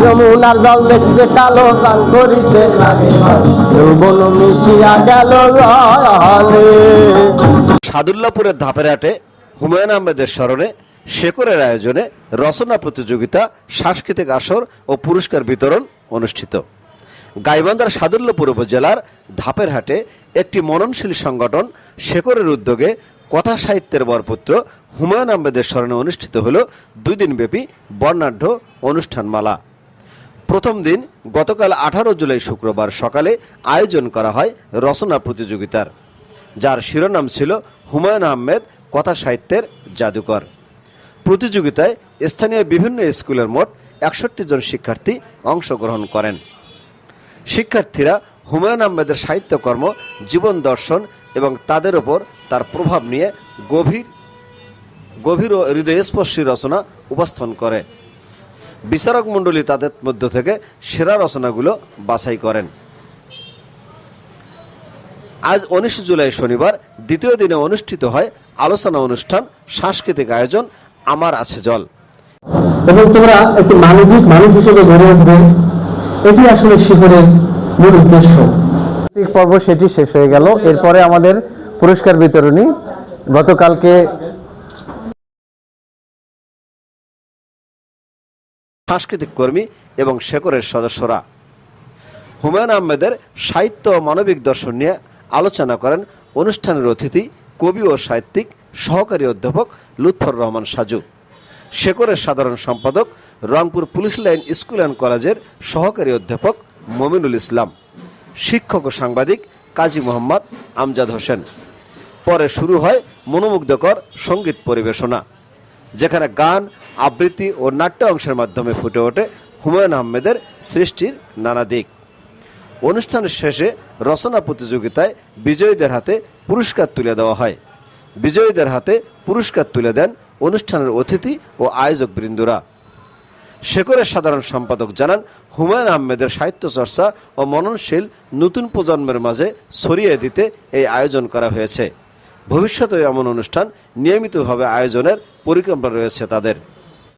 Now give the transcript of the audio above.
যমুনার জল দেখতে কালো চান করিতে যৌবন মিশিয়া গেল সাদুল্লাপুরের ধাপেরহাটে হুমায়ুন আহমেদের স্মরণে শেকরের আয়োজনে রচনা প্রতিযোগিতা, সাংস্কৃতিক আসর ও পুরস্কার বিতরণ অনুষ্ঠিত। গাইবান্ধার সাদুল্লাপুর উপজেলার ধাপেরহাটে একটি মননশীল সংগঠন শেকরের উদ্যোগে কথা সাহিত্যের বরপুত্র হুমায়ুন আহমেদের স্মরণে অনুষ্ঠিত হল দুই দিনব্যাপী বর্ণাঢ্য অনুষ্ঠানমালা। প্রথম দিন গতকাল আঠারো জুলাই শুক্রবার সকালে আয়োজন করা হয় রচনা প্রতিযোগিতার। যার শিরোনাম ছিল হুমায়ুন আহমেদ কথা সাহিত্যের জাদুকর। প্রতিযোগিতায় স্থানীয় বিভিন্ন স্কুলের মোট একষট্টি জন শিক্ষার্থী অংশগ্রহণ করেন। শিক্ষার্থীরা হুমায়ুন আহমেদের সাহিত্যকর্ম, জীবন দর্শন এবং তাদের ওপর তার প্রভাব নিয়ে গভীর গভীর ও হৃদয়স্পর্শী রচনা উপস্থাপন করে। বিচারক মণ্ডলী তাদের মধ্য থেকে সেরা রচনাগুলো বাছাই করেন। আজ উনিশ জুলাই শনিবার দ্বিতীয় দিনে অনুষ্ঠিত হয় আলোচনা অনুষ্ঠান সাংস্কৃতিক আয়োজন আমার আছে জল। এবং তোমরা একটি মানবিক মানুষ হিসেবে গড়ে উঠবে এটি আসলে শিখরের মূল উদ্দেশ্য। পর্ব সেটি শেষ হয়ে গেল। এরপরে আমাদের পুরস্কার বিতরণী। গতকালকে সাংস্কৃতিক কর্মী এবং শেকরের সদস্যরা। হুমায়ুন আহমেদের সাহিত্য ও মানবিক দর্শন নিয়ে আলোচনা করেন অনুষ্ঠানের অতিথি, কবি ও সাহিত্যিক, সহকারী অধ্যাপক লুৎফর রহমান সাজু। শেকরের সাধারণ সম্পাদক Rangpur police line school and কলেজের সহকারী অধ্যাপক মমিনুল ইসলাম। শিক্ষক ও সাংবাদিক কাজী মোহাম্মদ আমজাদ হোসেন। পরে শুরু হয় মনোমুগ্ধকর সংগীত পরিবেশনা। যেখানে গান, আবৃত্তি ও নাট্য অংশের মাধ্যমে ফুটে ওঠে হুমায়ুন আহমেদের সৃষ্টির নানা দিক। অনুষ্ঠানের শেষে রচনা প্রতিযোগিতায় বিজয়ীদের হাতে পুরস্কার তুলে দেওয়া হয়। বিজয়ীদের হাতে পুরস্কার তুলে দেন অনুষ্ঠানের অতিথি ও আয়োজক বৃন্দরা। শেখরের সাধারণ সম্পাদক জানান, হুমায়ুন আহমেদের সাহিত্য চর্চা ও মননশীল নতুন প্রজন্মের মাঝে ছড়িয়ে দিতে এই আয়োজন করা হয়েছে। ভবিষ্যতে এমন অনুষ্ঠান নিয়মিতভাবে আয়োজনের পরিকল্পনা রয়েছে তাদের।